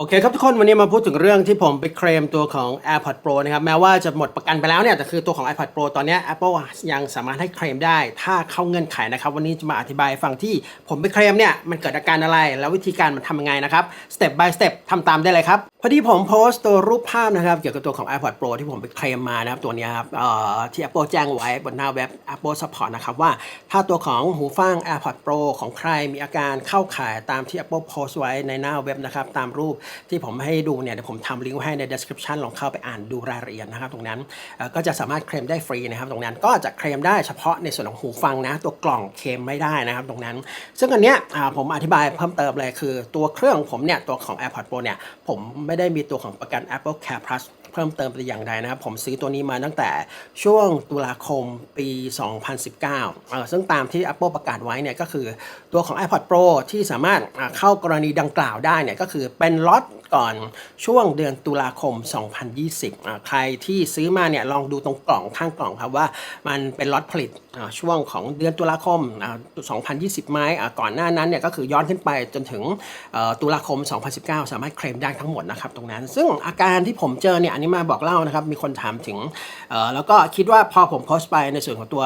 โอเคครับทุกคนวันนี้มาพูดถึงเรื่องที่ผมไปเคลมตัวของ AirPod Pro นะครับแม้ว่าจะหมดประกันไปแล้วเนี่ยแต่คือตัวของ AirPod Pro ตอนนี้ Apple ยังสามารถให้เคลมได้ ถ้าเข้าเงื่อนไขนะครับวันนี้จะมาอธิบายฟังที่ผมไปเคลมเนี่ยมันเกิดอาการอะไร แล้ววิธีการมันทำยังไงนะครับ step by step ทำตามได้เลยครับพอดีผมโพสต์ตัวรูปภาพนะครับเกี่ยวกับตัวของ AirPod Pro ที่ผมไปเคลมมานะครับตัวนี้ครับที่ Apple แจ้งไว้บนหน้าเว็บ Apple Support นะครับว่าถ้าตัวของหูฟัง AirPod Pro ของใครมีอาการเข้าข่ายตามที่ Apple โพสต์ไว้ในหน้าเว็บนะครับตามรูปที่ผมให้ดูเนี่ยเดี๋ยวผมทำลิงก์ให้ใน description ลองเข้าไปอ่านดูรายละเอียดนะครับตรงนั้นก็จะสามารถเคลมได้ฟรีนะครับตรงนั้นก็จะเคลมได้เฉพาะในส่วนของหูฟังนะ ตัวกล่องเคลมไม่ได้นะครับตรงนั้น ซึ่งอันเนี้ยผมอธิบายเพิ่มเติมเลยคือตัวเครื่องของผมเนี่ยตัวของ AirPods Pro เนี่ยผมไม่ได้มีตัวของประกัน Apple Care Plus เพิ่มเติมแต่อย่างใดนะครับผมซื้อตัวนี้มาตั้งแต่ช่วงตุลาคมปี 2019เอ่อซึ่งตามที่ Apple ประกาศไว้เนี่ยก็คือตัวของ iPod Pro ที่สามารถเข้ากรณีดังกล่าวได้เนี่ยก็คือเป็นล็อต ก่อนช่วงเดือนตุลาคม 2020อ่าใครที่ซื้อมาเนี่ยลองดูตรงกล่องข้างกล่องครับว่ามันเป็นล็อตผลิตอ่าช่วงของเดือนตุลาคมอ่า2020 ไหมอ่าก่อนหน้านั้นเนี่ยก็คือย้อนขึ้นไปจนถึงเอ่อตุลาคม 2019 สามารถเคลมได้ทั้งหมดนะครับตรงนั้น ซึ่งอาการที่ผมเจอเนี่ยอันนี้มาบอกเล่านะครับ มีคนถามถึงเอ่อแล้วก็คิดว่าพอผมโพสต์ไปในส่วนของตัว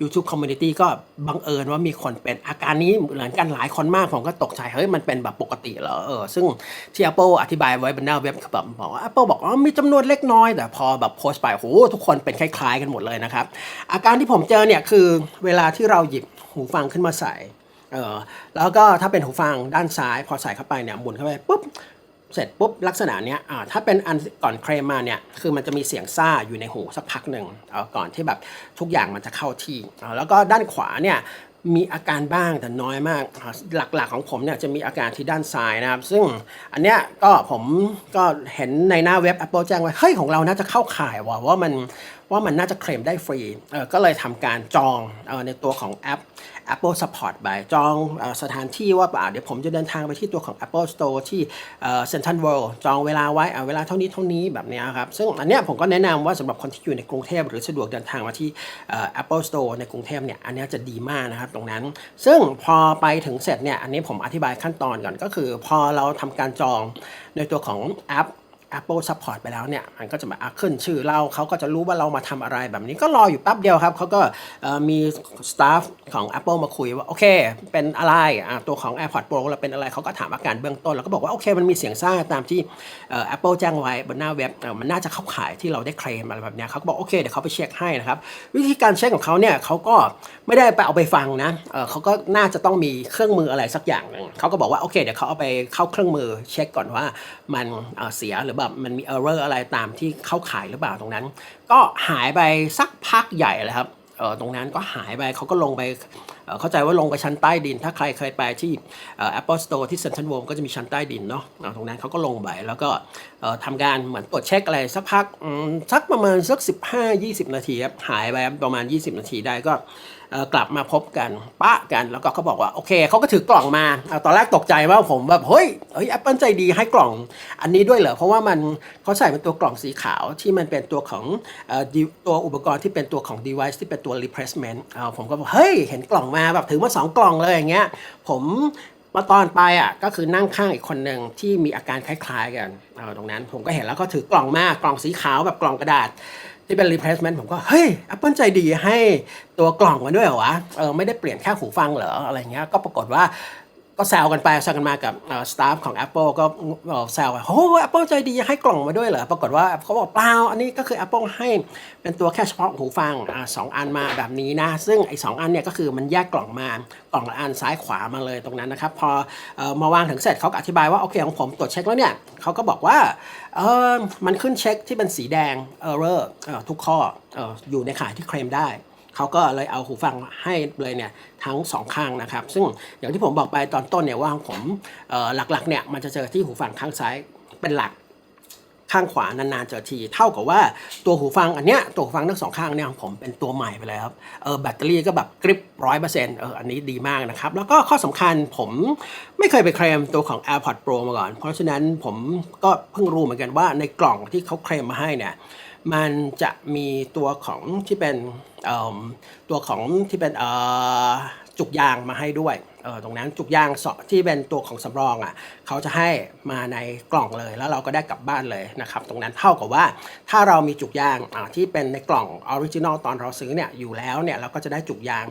YouTube Community ก็บังเอิญว่ามีคนเป็นอาการนี้เหมือนกันหลายคนมาก ผมก็ตกใจ เฮ้ยมันเป็นแบบปกติเหรอเออซึ่งที่ Apple อธิบายไว้บนหน้าเว็บคือแบบบอกว่า Apple บอกว่ามีจำนวนเล็กน้อย แต่พอแบบโพสต์ไปโหทุกคนเป็นคล้ายๆกันหมดเลยนะครับ อาการที่ผมเจอเนี่ยคือเวลาที่เราหยิบหูฟังขึ้นมาใส่เออแล้วก็ถ้าเป็นหูฟังด้านซ้าย พอใส่เข้าไปเนี่ยหมุนเข้าไปปุ๊บเสร็จปุ๊บลักษณะเนี้ยอ่าถ้าเป็นอันก่อนเคลมมาเนี่ยคือมันจะมีเสียงซ่าอยู่ในหูสักพักหนึ่งก่อนที่แบบทุกอย่างมันจะเข้าที่แล้วก็ด้านขวาเนี่ย มีอาการบ้างแต่น้อยมาก หลักๆของผมเนี่ยจะมีอาการที่ด้านซ้ายนะครับ ซึ่งอันเนี้ยก็ผมก็เห็นในหน้าเว็บ Apple แจ้งไว้ เฮ้ยของเราน่าจะเข้าข่ายว่ะว่ามัน ว่ามันน่าจะเคลมได้ฟรีเออก็เลยทำการจองเออในตัวของแอป Apple Support ไปจองอสถานที่ว่าอ่าเดี๋ยวผมจะเดินทางไปที่ตัวของ Apple Store ที่เซ็นทรัลเวิลด์จองเวลาไว้อ่าเวลาเท่านี้เท่านี้แบบนี้ครับ ซึ่งอันเนี้ยผมก็แนะนำว่าสำหรับคนที่อยู่ในกรุงเทพหรือสะดวกเดินทางมาที่ Apple Store ในกรุงเทพเนี่ยอันนี้จะดีมากนะครับตรงนั้น ซึ่งพอไปถึงเสร็จเนี่ยอันนี้ผมอธิบายขั้นตอนก่อนก็คือ พอเราทำการจองในตัวของแอป Apple Support ไปแล้วเนี่ย มันก็จะมาขึ้นชื่อเราเขาก็จะรู้ว่าเรามาทำอะไรแบบนี้ก็รออยู่แป๊บเดียวครับ เขาก็มีสตาฟของ Apple มาคุยว่า โอเค เป็นอะไระตัวของ AirPods Pro เราเป็นอะไรเขาก็ถามอาการเบื้องต้น แล้วก็บอกว่า โอเค มันมีเสียงซ่าตามที่เอ่อ Apple แจ้งไว้บนหน้าเว็บ มันน่าจะเข้าข่ายที่เราได้เคลมอะไรแบบเนี้ยเขาก็บอกโอเคเดี๋ยวเขาไปเช็คให้นะครับ วิธีการเช็คของเขาเนี่ยเขาก็ไม่ได้ไปเอาไปฟังนะเเขาก็น่าจะต้องมีเครื่องมืออะไรสักอย่างหนึ่งเขาก็บอกว่าโอเคเดี๋ยวเขาเอาไปเข้าเครื่องมือเช็คก่อนว่ามันเเสียหรือแบบมันมี error อร์อะไรตามที่เข้าขายหรือเปล่าตรงนั้น ก็หายไปสักพักใหญ่เลยครับเออตรงนั้นก็หายไปเขาก็ลงไปเข้าใจว่าลงไปชั้นใต้ดิน ถ้าใครเคยไปที่เอ่อ Apple Store ที่ Central World ก็จะมีชั้นใต้ดินเนาะตรงนั้นเขาก็ลงไปแล้วก็ทำการเหมือนตรวจเช็คอะไรสักพักสักประมาณสัก 15-20 นาทีครับหายไปประมาณ 20 นาทีได้ก็ กลับมาพบกันปะกันแล้วก็เขาบอกว่าโอเคเขาก็ถือกล่องมาตอนแรกตกใจว่าผมแบบเฮ้ยเฮ้ย Apple ใจดีให้กล่องอันนี้ด้วยเหรอเพราะว่ามันเขาใส่เป็นตัวกล่องสีขาวที่มันเป็นตัวของอตัวอุปกรณ์ที่เป็นตัวของ device ที่เป็นตัว replacement ผมก็บอกเฮ้ยเห็นกล่องมาแบบถือมาสองกล่องเลยอย่างเงี้ยผมมาตอนไปอะก็คือนั่งข้างอีกคนหนึ่งที่มีอาการคล้ายๆกันตรงนั้นผมก็เห็นแล้วก็ถือกล่องมากกล่องสีขาวแบบกล่องกระดาษ ที่เป็น replacement ผมก็ เฮ้ย Apple ใจดีให้ตัวกล่องมาด้วยเหรอวะ เออไม่ได้เปลี่ยนแค่หูฟังเหรออะไรเงี้ย ก็ปรากฏว่า ก็แซวกันไปแซวกันมากับสตาฟของ Apple ก็แซวว่าโอ้ Apple ใจดีให้กล่องมาด้วยเหรอ ปรากฏว่าเขาบอกเปล่า อันนี้ก็คือ Apple ให้เป็นตัวแค่เฉพาะหูฟังอสองอันมาแบบนี้นะ ซึ่งไอ้สองอันเนี่ยก็คือมันแยกกล่องมากล่องละอันซ้ายขวามาเลยตรงนั้นนะครับ พออมาวางถึงเสร็จเขาก็อธิบายว่า โอเคของผมตรวจเช็คแล้วเนี่ยเขาก็บอกว่าเออมันขึ้นเช็คที่เป็นสีแดง error เอ่อทุกข้ออออยู่ในข่ายที่เคลมได้ เขาก็เลยเอาหูฟังให้เลยเนี่ยทั้งสองข้างนะครับ ซึ่งอย่างที่ผมบอกไปตอนต้นเนี่ยว่าของผมหลักๆเนี่ยมันจะเจอที่หูฟังข้างซ้ายเป็นหลักข้างขวานานๆเจอที เท่ากับว่าตัวหูฟังอันเนี้ยตัวหูฟังทั้งสองข้างเนี่ยของผมเป็นตัวใหม่ไปแล้วครับเออแบตเตอรี่ก็แบบกริปร้อยเปอร์เซ็นต์เอออันนี้ดีมากนะครับ แล้วก็ข้อสำคัญผมไม่เคยไปเคลมตัวของ AirPods Pro มาก่อน เพราะฉะนั้นผมก็เพิ่งรู้เหมือนกันว่าในกล่องที่เขาเคลมมาให้เนี่ย มันจะมีตัวของที่เป็นตัวของที่เป็นจุกยางมาให้ด้วย เออตรงนั้นจุกยางเสาะที่เป็นตัวของสำรองอะเขาจะให้มาในกล่องเลย แล้วเราก็ได้กลับบ้านเลยนะครับตรงนั้นเท่ากับว่าถ้าเรามีจุกยางอ่าที่เป็นในกล่องออริจินอลตอนเราซื้อเนี่ยอยู่แล้วเนี่ยเราก็จะได้จุกยาง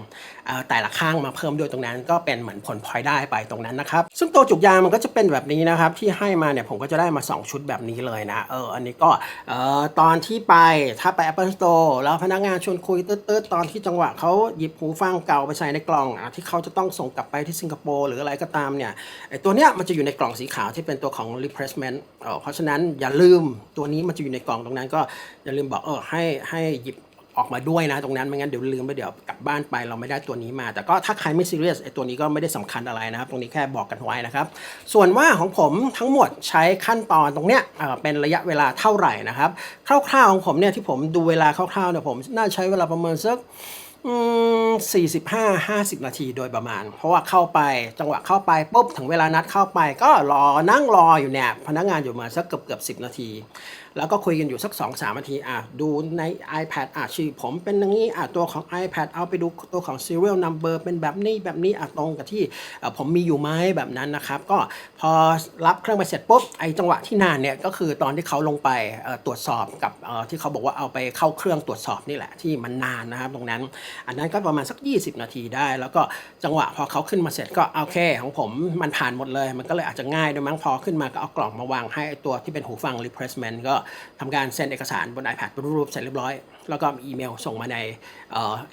อ่อแต่ละข้างมาเพิ่มด้วยตรงนั้น ก็เป็นเหมือนผลพลอยได้ไปตรงนั้นนะครับซึ่งตัวจุกยางมันก็จะเป็นแบบนี้นะครับที่ให้มาเนี่ยผมก็จะได้มา 2 ชุดแบบนี้เลยนะเอออันนี้ก็เอ่อตอนที่ไปถ้าไป Apple Store แล้วพนักงานชวนคุยตืดๆตอนที่จังหวะเขาหยิบหูฟังเก่าไปใส่ในกล่องอ่ที่เขาจะต้องส่งกลับไปที่สิงคโปร์หรืออะไรก็ตามเนี่ยไอตัวเนี้ยมันจะอยู่ในกล่องสีขาวที่เป็นตัวของ replacement เออเพราะฉะนั้นอย่าลืมตัวนี้มันจะอยู่ในกล่องตรงนั้นก็อย่าลืมบอกเออให้ให้หยิบออกมาด้วยนะตรงนั้นไม่งั้นเดี๋ยวลืมไปเดี๋ยวกลับบ้านไปเราไม่ได้ตัวนี้มา แต่ก็ถ้าใครไม่ซีเรียสไอ้ตัวนี้ก็ไม่ได้สำคัญอะไรนะครับ ตรงนี้แค่บอกกันไว้นะครับ ส่วนว่าของผมทั้งหมดใช้ขั้นตอนตรงเนี้ยเป็นระยะเวลาเท่าไหร่นะครับ คร่าวๆของผมเนี่ยที่ผมดูเวลาคร่าวๆเนี่ยผมน่าใช้เวลาประเมาณสัก สี่สิบห้าห้าสิบนาทีโดยประมาณ เพราะว่าเข้าไปจังหวะเข้าไปปุ๊บถึงเวลานัดเข้าไป ก็รอนั่งรออยู่เนี่ยพนักงานอยู่มาสักเกือบเกือบสิบนาที แล้วก็คุยกันอยู่สัก2อสามนาทีอะดูใน iPad อะชื่อผมเป็นอย่างนี้อะตัวของ iPad เอาไปดูตัวของ serial number เป็นแบบนี้แบบนี้อะตรงกับที่อ่อผมมีอยู่ไหมแบบนั้นนะครับ ก็พอรับเครื่องไปเสร็จปุ๊บไอจังหวะที่นานเนี่ยก็คือตอนที่เขาลงไปตรวจสอบกับที่เขาบอกว่าเอาไปเข้าเครื่องตรวจสอบนี่แหละที่มันนานนะครับตรงนั้น อันนั้นก็ประมาณสัก 20 นาทีได้ แล้วก็จังหวะพอเขาขึ้นมาเสร็จก็โอเค ของผมมันผ่านหมดเลย มันก็เลยอาจจะง่ายด้วยมั้งพอขึ้นมาก็เอากล่องมาวางให้ตัวที่เป็นหูฟัง replacement ก็ทำการเซ็นเอกสารบน iPad เป็นรูปเสร็จเรียบร้อย แล้วก็มีอีเมลส่งมาใน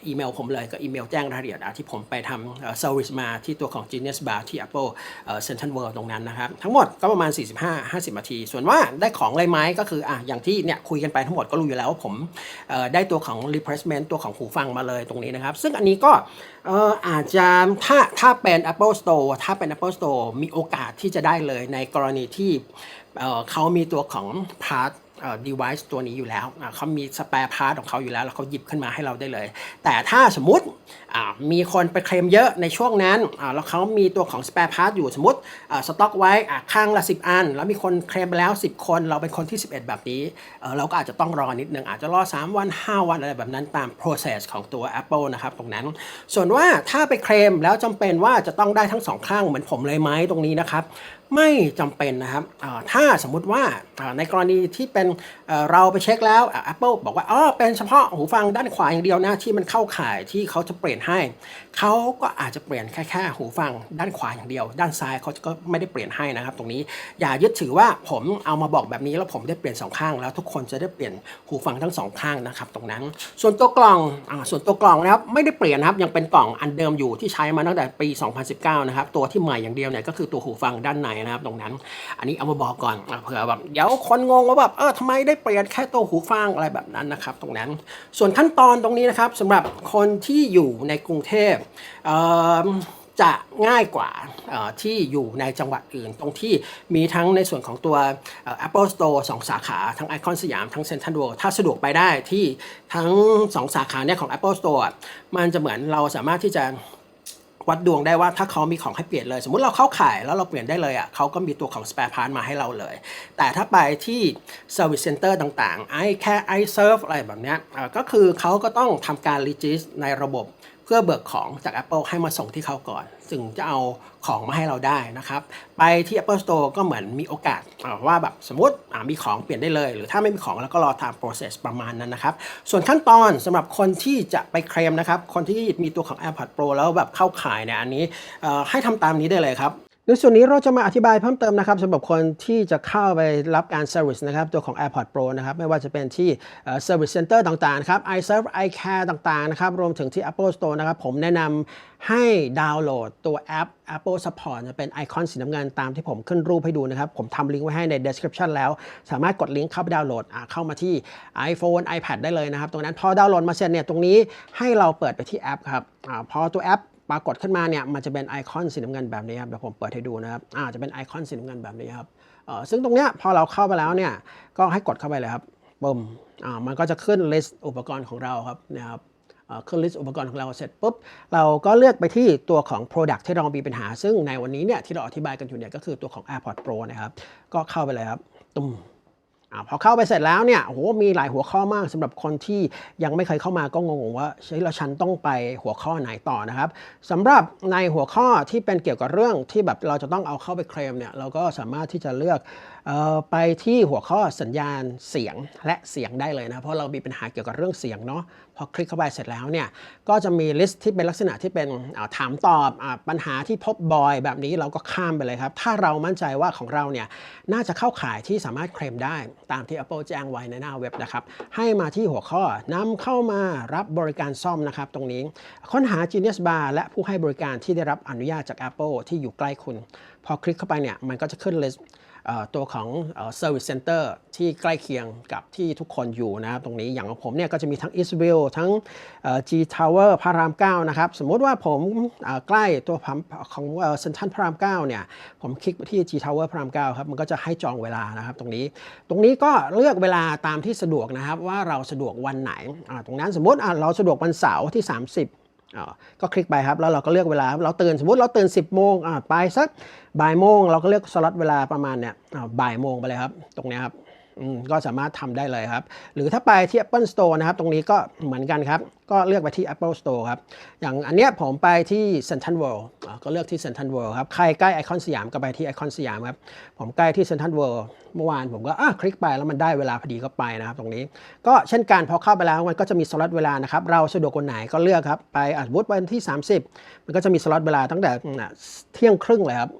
อีเมลผมเลยก็อีเมลแจ้งรายละเอียดที่ผมไปทำเอ่อ service มาที่ตัวของ Genius Bar ที่ Apple เอ่อ Central World ตรงนั้นนะครับ ทั้งหมดก็ประมาณ 45-50 นาที ส่วนว่าได้ของอะไรไหมก็คืออะอย่างที่เนี่ยคุยกันไปทั้งหมดก็รู้อยู่แล้วว่าผมได้ตัวของ replacement ตัวของหูฟังมาเลยตรงนี้นะครับ ซึ่งอันนี้ก็ เอออาจจะถ้าถ้าเป็น Apple Store ถ้าเป็น Apple Store มีโอกาสที่จะได้เลยในกรณีที่เเขามีตัวของ part เอ่อ device ตัวนี้อยู่แล้วอะเขามี spare part ของเขาอยู่แล้ว แล้วเขาหยิบขึ้นมาให้เราได้เลย แต่ถ้าสมมติอ่ามีคนไปเคลมเยอะในช่วงนั้นอ่าแล้วเขามีตัวของ spare part อยู่สมมติอ่าสต็อกไว้อะข้างละ 10 อัน แล้วมีคนเคลมไปแล้ว 10 คน เราเป็นคนที่ 11 แบบนี้เออเราก็อาจจะต้องรอนิดนึง อาจจะรอ 3 วัน 5 วันอะไรแบบนั้นตาม process ของตัว Apple นะครับตรงนั้น ส่วนว่าถ้าไปเคลมแล้วจำเป็นว่าจะต้องได้ทั้งสองข้างเหมือนผมเลยไหมตรงนี้นะครับ ไม่จำเป็นนะครับถ้าสมมุติว่าในกรณีที่เป็นเราไปเช็คแล้วอะ Apple บอกว่าอ๋อเป็นเฉพาะหูฟังด้านขวาอย่างเดียวนะที่มันเข้าข่ายที่เขาจะเปลี่ยนให้ เขาก็อาจจะเปลี่ยนแค่แค่หูฟังด้านขวาอย่างเดียว ด้านซ้ายเขาก็ไม่ได้เปลี่ยนให้นะครับ ตรงนี้อย่ายึดถือว่าผมเอามาบอกแบบนี้แล้วผมได้เปลี่ยนสองข้าง แล้วทุกคนจะได้เปลี่ยนหูฟังทั้งสองข้างนะครับ ตรงนั้น ส่วนตัวกล่องอส่วนตัวกล่องนะครับไม่ได้เปลี่ยนนะครับยังเป็นกล่องอันเดิมอยู่ที่ใช้มาตั้งแต่ปี 2019 นะครับตัวที่ใหม่อย่างเดียวเนี่ยก็คือตัวหูฟังด้านในนะครับตรงนั้น อันนี้เอามาบอกก่อนเผื่อแบบเดี๋ยวคนงงว่าแบบเออทำไมได้เปลี่ยนแค่ตัวหูฟังอะไรแบบนั้นนะครับ ตรงนั้น ส่วนขั้นตอนตรงนี้นะครับสำหรับคนที่อยู่ในกรุงเทพเอ่อจะง่ายกว่าที่อยู่ในจังหวัดอื่น ตรงที่มีทั้งในส่วนของตัว Apple Store สองสาขาทั้งไอคอนสยามทั้งเซ็นทรัลเวิลด์ถ้าสะดวกไปได้ที่ทั้งสองสาขาเนี่ยของ Apple Store มันจะเหมือนเราสามารถที่จะ วัดดวงได้ว่าถ้าเขามีของให้เปลี่ยนเลย สมมุติเราเข้าขายแล้วเราเปลี่ยนได้เลยอะเขาก็มีตัวของ spare part มาให้เราเลย แต่ถ้าไปที่ service center ต่างๆ ไอแค่ i serve อะไรแบบเนี้ยก็คือเขาก็ต้องทำการ register ในระบบ เพื่อเบิกของจาก Apple ให้มาส่งที่เขาก่อน จึงจะเอาของมาให้เราได้นะครับ ไปที่ Apple Store ก็เหมือนมีโอกาสว่าแบบสมมติมีของเปลี่ยนได้เลย หรือถ้าไม่มีของแล้วก็รอตาม process ประมาณนั้นนะครับ ส่วนขั้นตอนสำหรับคนที่จะไปเคลมนะครับ คนที่มีตัวของ AirPods Pro แล้วแบบเข้าขายเนี่ยอันนี้ให้ทำตามนี้ได้เลยครับ ในส่วนนี้เราจะมาอธิบายเพิ่มเติมนะครับสำหรับคนที่จะเข้าไปรับการ Service นะครับตัวของ AirPods Pro นะครับไม่ว่าจะเป็นที่เอ่อ Service Center ต่างๆครับ iServe iCare ต่างๆนะครับรวมถึงที่ Apple Store นะครับผมแนะนำให้ดาวน์โหลดตัวแอป Apple Support จะเป็นไอคอนสีน้ำเงินตามที่ผมขึ้นรูปให้ดูนะครับ ผมทำลิงก์ไว้ให้ใน description แล้ว สามารถกดลิงก์เข้าไปดาวน์โหลดเข้ามาที่ iPhone iPad ได้เลยนะครับตรงนั้นพอดาวน์โหลดมาเสร็จเนี่ยตรงนี้ให้เราเปิดไปที่แอปครับอพอตัวแอป ปรากฏขึ้นมาเนี่ยมันจะเป็นไอคอนสีน้ำเงินแบบนี้ครับเดี๋ยวผมเปิดให้ดูนะครับอ่าจะเป็นไอคอนสีน้ำเงินแบบนี้ครับเออซึ่งตรงเนี้ยพอเราเข้าไปแล้วเนี่ยก็ให้กดเข้าไปเลยครับปุ่มอ่ามันก็จะขึ้น list อุปกรณ์ของเราครับนะครับเอ่อขึ้น list อุปกรณ์ของเราเสร็จปุ๊บ เราก็เลือกไปที่ตัวของ product ที่เรามีปัญหา ซึ่งในวันนี้เนี่ยที่เราอธิบายกันอยู่เนี่ยก็คือตัวของ AirPods Pro นะครับ ก็เข้าไปเลยครับตุ้ม พอเข้าไปเสร็จแล้วเนี่ยโหมีหลายหัวข้อมากสำหรับคนที่ยังไม่เคยเข้ามาก็งงว่าใช่แล้วฉันต้องไปหัวข้อไหนต่อนะครับสำหรับในหัวข้อที่เป็นเกี่ยวกับเรื่องที่แบบเราจะต้องเอาเข้าไปเคลมเนี่ยเราก็สามารถที่จะเลือก ไปที่หัวข้อสัญญาณเสียงและเสียงได้เลยนะ เพราะเรามีปัญหาเกี่ยวกับเรื่องเสียงเนาะพอคลิกเข้าไปเสร็จแล้วเนี่ยก็จะมีลิสต์ที่เป็นลักษณะที่เป็นาถามตอบอปัญหาที่พบบ่อยแบบนี้เราก็ข้ามไปเลยครับ ถ้าเรามั่นใจว่าของเราเนี่ยน่าจะเข้าข่ายที่สามารถเคลมได้ตามที่ Apple แจ้งไว้ในหน้าเว็บนะครับ ให้มาที่หัวข้อนำเข้ามารับบริการซ่อมนะครับ ตรงนี้ค้นหา Genius Bar และผู้ให้บริการที่ได้รับอนุญาตจาก Apple ที่อยู่ใกล้คุณ พอคลิกเข้าไปเนี่ยมันก็จะขึ้น list เอ่อ ตัวของเอ่อ Service Center ที่ใกล้เคียงกับที่ทุกคนอยู่นะครับตรงนี้อย่างของผมเนี่ยก็จะมีทั้ง Eastville ทั้ง G Tower พระราม 9 นะครับ สมมุติว่าผมใกล้ตัวของเซ็นทรัลพระราม 9 เนี่ย ผมคลิกไปที่ G Tower พระราม 9 ครับ มันก็จะให้จองเวลานะครับตรงนี้ ตรงนี้ก็เลือกเวลาตามที่สะดวกนะครับว่าเราสะดวกวันไหน ตรงนั้นสมมติเราสะดวกวันเสาร์ที่ 30 ก็คลิกไปครับ แล้วเราก็เลือกเวลา เราตื่นสมมติเราตื่น 10 โมงอ่าไปสักบ่ายโมงเราก็เลือกสล็อตเวลาประมาณเนี่ยบ่ายโมงไปเลยครับ ตรงนี้ครับก็สามารถทำได้เลยครับ หรือถ้าไปที่ Apple Store นะครับ ตรงนี้ก็เหมือนกันครับ ก็เลือกไปที่ Apple Store ครับ อย่างอันเนี้ยผมไปที่ Central World ก็เลือกที่ Central World ครับ ใครใกล้ไอคอนสยามก็ไปที่ไอคอนสยามครับ ผมใกล้ที่ Central World เมื่อวานผมก็อะคลิกไปแล้วมันได้เวลาพอดีก็ไปนะครับตรงนี้ ก็เช่นกันพอเข้าไปแล้วมันก็จะมีสล็อตเวลานะครับ เราสะดวกคนไหนก็เลือกครับ ไปอาจวุฒิวันที่ 30 มันก็จะมีสล็อตเวลาตั้งแต่เที่ยงครึ่งเลยครับ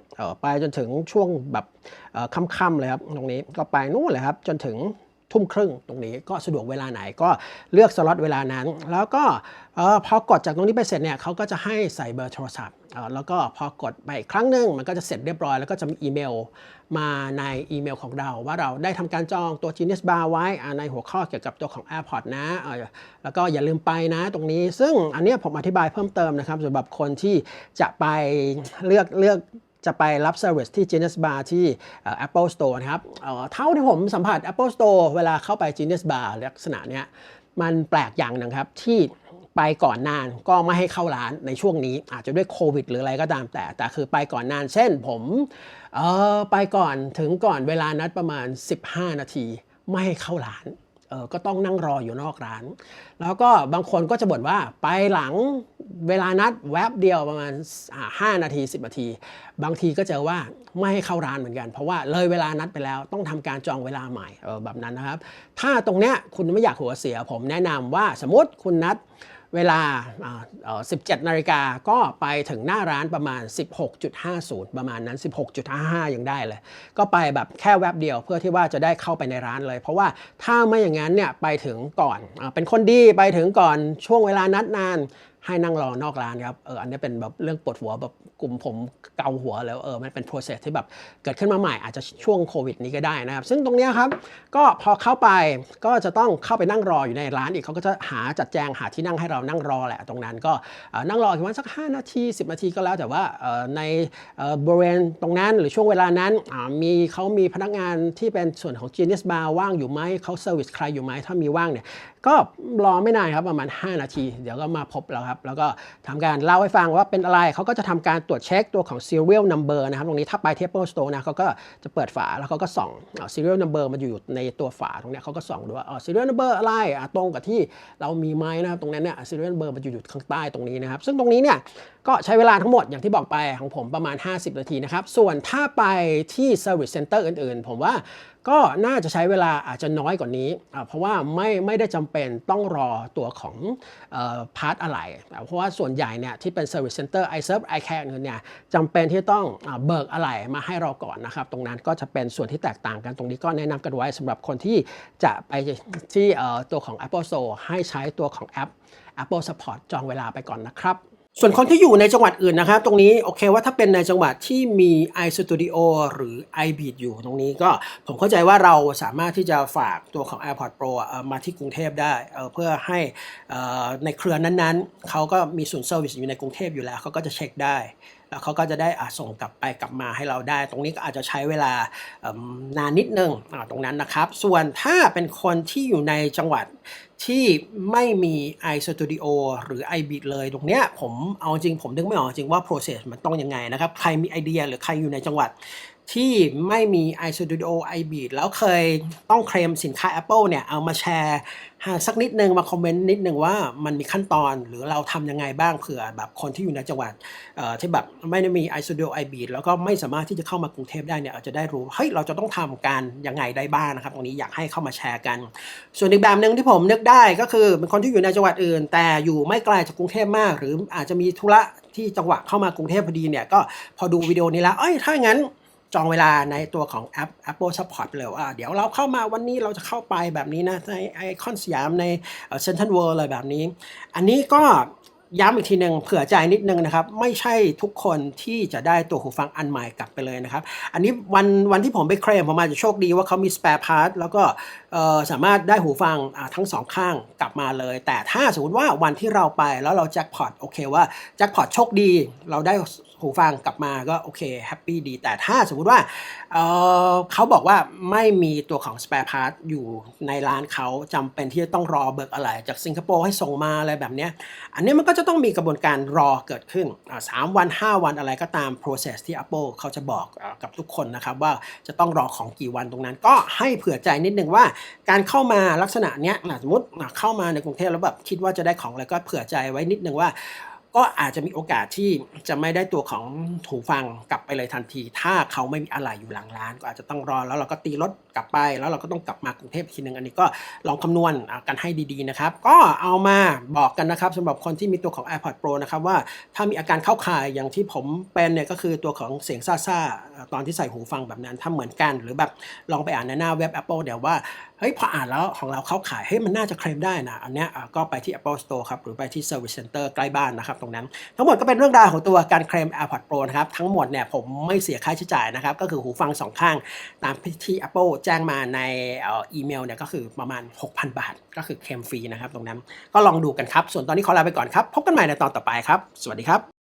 ไปจนถึงช่วงแบบค่ำๆเลยครับตรงนี้ก็ไปนู่นเลยครับจนถึง ทุ่มครึ่งตรงนี้ก็สะดวกเวลาไหนก็เลือกสล็อตเวลานั้น แล้วก็พอกดจากตรงนี้ไปเสร็จเนี่ยเขาก็จะให้ใส่เบอร์โทรศัพท์แล้วก็พอกดไปอีกครั้งหนึ่งมันก็จะเสร็จเรียบร้อย แล้วก็จะมีอีเมลมาในอีเมลของเรา ว่าเราได้ทำการจองตัว Genius Bar ไว้ในหัวข้อเกี่ยวกับตัวของ AirPods นะ แล้วก็อย่าลืมไปนะตรงนี้ ซึ่งอันนี้ผมอธิบายเพิ่มเติมนะครับสำหรับคนที่จะไปเลือกเลือก จะไปรับ Service ที่ Genius Bar ที่เอ่อ Apple Store นะครับเท่าที่ผมสัมผัส Apple Store เวลาเข้าไป Genius Bar ลักษณะเนี้ยมันแปลกอย่างหนึ่งครับที่ไปก่อนนานก็ไม่ให้เข้าร้านในช่วงนี้อาจจะด้วยโควิดหรืออะไรก็ตามแต่ แต่คือไปก่อนนานเช่นผมเออไปก่อนถึงก่อนเวลานัดประมาณ 15 นาที ไม่ให้เข้าร้านเออก็ต้องนั่งรออยู่นอกร้าน แล้วก็บางคนก็จะบ่นว่าไปหลัง เวลานัดแวบเดียวประมาณอ่า5นาที 10 นาที บางทีก็เจอว่าไม่ให้เข้าร้านเหมือนกัน เพราะว่าเลยเวลานัดไปแล้วต้องทำการจองเวลาใหม่แบบนั้นนะครับ ถ้าตรงเนี้ยคุณไม่อยากหัวเสีย ผมแนะนำว่าสมมติคุณนัดเวลาอ่าเอ่อ17 นาฬิกาก็ไปถึงหน้าร้านประมาณ 16.50 ประมาณนั้น 16.55 ยังได้เลย ก็ไปแบบแค่แวบเดียวเพื่อที่ว่าจะได้เข้าไปในร้านเลย เพราะว่าถ้าไม่อย่างนั้นเนี่ยไปถึงก่อนอเป็นคนดีไปถึงก่อนช่วงเวลานัดนาน ให้นั่งรอนอกร้านครับเอออันนี้เป็นแบบเรื่องปวดหัวแบบกลุ่มผมเกาหัวแล้วเออมันเป็น process ที่แบบเกิดขึ้นมาใหม่อาจจะช่วงโควิดนี้ก็ได้นะครับ ซึ่งตรงนี้ครับก็พอเข้าไปก็จะต้องเข้าไปนั่งรออยู่ในร้านอีกเขาก็จะหาจัดแจงหาที่นั่งให้เรานั่งรอแหละ ตรงนั้นก็นั่งรอประมาณสัก 5 นาที 10 นาทีก็แล้วแต่ว่าในบริเวณตรงนั้นหรือช่วงเวลานั้นมีเขามีพนักงานที่เป็นส่วนของ Genius Bar ว่างอยู่ไหมเขาเซอร์วิสใครอยู่ไหมถ้ามีว่างเนี่ยก็รอไม่นานครับประมาณ 5 นาที เดี๋ยวก็มาพบแล้วครับแล้วก็ทำการเล่าให้ฟังว่าเป็นอะไรเขาก็จะทำการตรวจเช็คตัวของ serial number นะครับตรงนี้ถ้าไปที่ Apple Store นะเขาก็จะเปิดฝาแล้วเขาก็ส่อง serial number มันอยู่ในตัวฝาตรงนี้เขาก็ส่องดูว่า serial number อะไรตรงกับที่เรามีไหมนะครับตรงนั้นเนี่ย serial number มันอยู่อยู่ข้างใต้ตรงนี้นะครับ ซึ่งตรงนี้เนี่ยก็ใช้เวลาทั้งหมดอย่างที่บอกไปของผมประมาณ 50 นาทีนะครับส่วนถ้าไปที่ service center อื่นๆ ผมว่า ก็น่าจะใช้เวลาอาจจะน้อยกว่านี้ เพราะว่าไม่ไม่ได้จำเป็นต้องรอตัวของพาร์ทอะไรอ่เพราะว่าส่วนใหญ่เนี่ยที่เป็น Service Center iServe iCare เนี่ยจำเป็นที่ต้องอเบิกอะไรมาให้เราก่อนนะครับ ตรงนั้นก็จะเป็นส่วนที่แตกต่างกันตรงนี้ก็แนะนำกันไว้สำหรับคนที่จะไปที่ตัวของ Apple Store ให้ใช้ตัวของแอป Apple Support จองเวลาไปก่อนนะครับ ส่วนคนที่อยู่ในจังหวัดอื่นนะครับ ตรงนี้โอเคว่าถ้าเป็นในจังหวัดที่มี iStudio หรือ iBeat อยู่ตรงนี้ก็ผมเข้าใจว่าเราสามารถที่จะฝากตัวของ AirPods Pro มาที่กรุงเทพได้เพื่อให้ในเครือนั้นๆ เขาก็มีศูนย์เซอร์วิสอยู่ในกรุงเทพอยู่แล้ว เขาก็จะเช็คได้ แล้วเขาก็จะได้ส่งกลับไปกลับมาให้เราได้ ตรงนี้ก็อาจจะใช้เวลานานนิดนึงอ่าตรงนั้นนะครับ ส่วนถ้าเป็นคนที่อยู่ในจังหวัด ที่ไม่มี iStudio หรือ iBeat เลยตรงเนี้ยผมเอาจริงผมนึกไม่ออกจริงว่า process มันต้องยังไงนะครับ ใครมีไอเดียหรือใครอยู่ในจังหวัด ที่ไม่มี iStudio iBeat แล้วเคยต้องเคลมสินค้า Apple เนี่ย เอามาแชร์หาสักนิดนึง มาคอมเมนต์นิดนึงว่ามันมีขั้นตอนหรือเราทำยังไงบ้างเผื่อแบบคนที่อยู่ในจังหวัดเอ่อที่แบบไม่ได้มี iStudio iBeat แล้วก็ไม่สามารถที่จะเข้ามากรุงเทพได้เนี่ยอาจจะได้รู้ เฮ้ย เราจะต้องทำการยังไงได้บ้างนะครับ ตรงนี้อยากให้เข้ามาแชร์กัน ส่วนอีกแบบหนึ่งที่ผมนึกได้ก็คือเป็นคนที่อยู่ในจังหวัดอื่น แต่อยู่ไม่ไกลจากกรุงเทพมาก หรืออาจจะมีธุระที่จังหวะเข้ามากรุงเทพพอดีเนี่ยก็พอดูวิดีโอนี้แล้วเอ้ยถ้าอย่างนั้น จองเวลาในตัวของแอป Apple Support เลยว่าเดี๋ยวเราเข้ามาวันนี้เราจะเข้าไปแบบนี้นะในไอคอนสยามในเซ็นทรัลเวิลด์อะไรแบบนี้ อันนี้ก็ ย้ำอีกทีหนึ่งเผื่อใจนิดนึงนะครับ ไม่ใช่ทุกคนที่จะได้ตัวหูฟังอันใหม่กลับไปเลยนะครับ อันนี้วันวันที่ผมไปเคลมผมอาจจะโชคดีว่าเขามี spare part แล้วก็สามารถได้หูฟังทั้งสองข้างกลับมาเลย แต่ถ้าสมมติว่าวันที่เราไปแล้วเราแจ็คพอตโอเคว่าแจ็คพอตโชคดี เราได้หูฟังกลับมาก็โอเคแฮปปี้ดี แต่ถ้าสมมุติว่าเเขาบอกว่าไม่มีตัวของ spare part อยู่ในร้านเขาจำเป็นที่จะต้องรอเบิกอะไรจากสิงคโปร์ให้ส่งมาอะไรแบบเนี้ยอันนี้มันก็จะต้องมีกระบวนการรอเกิดขึ้นสามวัน 5 วันอะไรก็ตาม process ที่ Apple เขาจะบอกอกับทุกคนนะครับว่าจะต้องรอของกี่วันตรงนั้น ก็ให้เผื่อใจนิดนึงว่า การเข้ามาลักษณะเนี้ยสมมติเข้ามาในกรุงเทพแล้วแบบคิดว่าจะได้ของอะไรก็เผื่อใจไว้นิดนึงว่า ก็อาจจะมีโอกาสที่จะไม่ได้ตัวของหูฟังกลับไปเลยทันที ถ้าเขาไม่มีอะไรอยู่หลังร้าน ก็อาจจะต้องรอแล้วเราก็ตีรถกลับไป แล้วเราก็ต้องกลับมากรุงเทพอีกทีหนึ่งอันนี้ก็ลองคำนวณกันให้ดีๆนะครับ ก็เอามาบอกกันนะครับสำหรับคนที่มีตัวของ AirPods Pro นะครับว่าถ้ามีอาการเข้าข่ายอย่างที่ผมเป็นเนี่ยก็คือตัวของเสียงซ่าๆตอนที่ใส่หูฟังแบบนั้นถ้าเหมือนกัน หรือแบบลองไปอ่านในหน้าเว็บ Apple เดี๋ยวว่าเฮ้ยพออ่านแล้วของเราเข้าขายเฮ้ยมันน่าจะเคลมได้นะอันเนี้ยก็ไปที่ Apple Store ครับหรือไปที่ Service Center ใกล้บ้านนะครับตรงนั้น ทั้งหมดก็เป็นเรื่องราวของตัวการเคลม AirPods Pro นะครับ ทั้งหมดเนี่ยผมไม่เสียค่าใช้จ่ายนะครับ ก็คือหูฟังสองข้าง ตามที่ Apple แจ้งมาในอีเมลเนี่ยก็คือประมาณ 6,000 บาท ก็คือเคลมฟรีนะครับตรงนั้น ก็ลองดูกันครับ ส่วนตอนนี้ขอลาไปก่อนครับ พบกันใหม่ในตอนต่อไปครับ สวัสดีครับ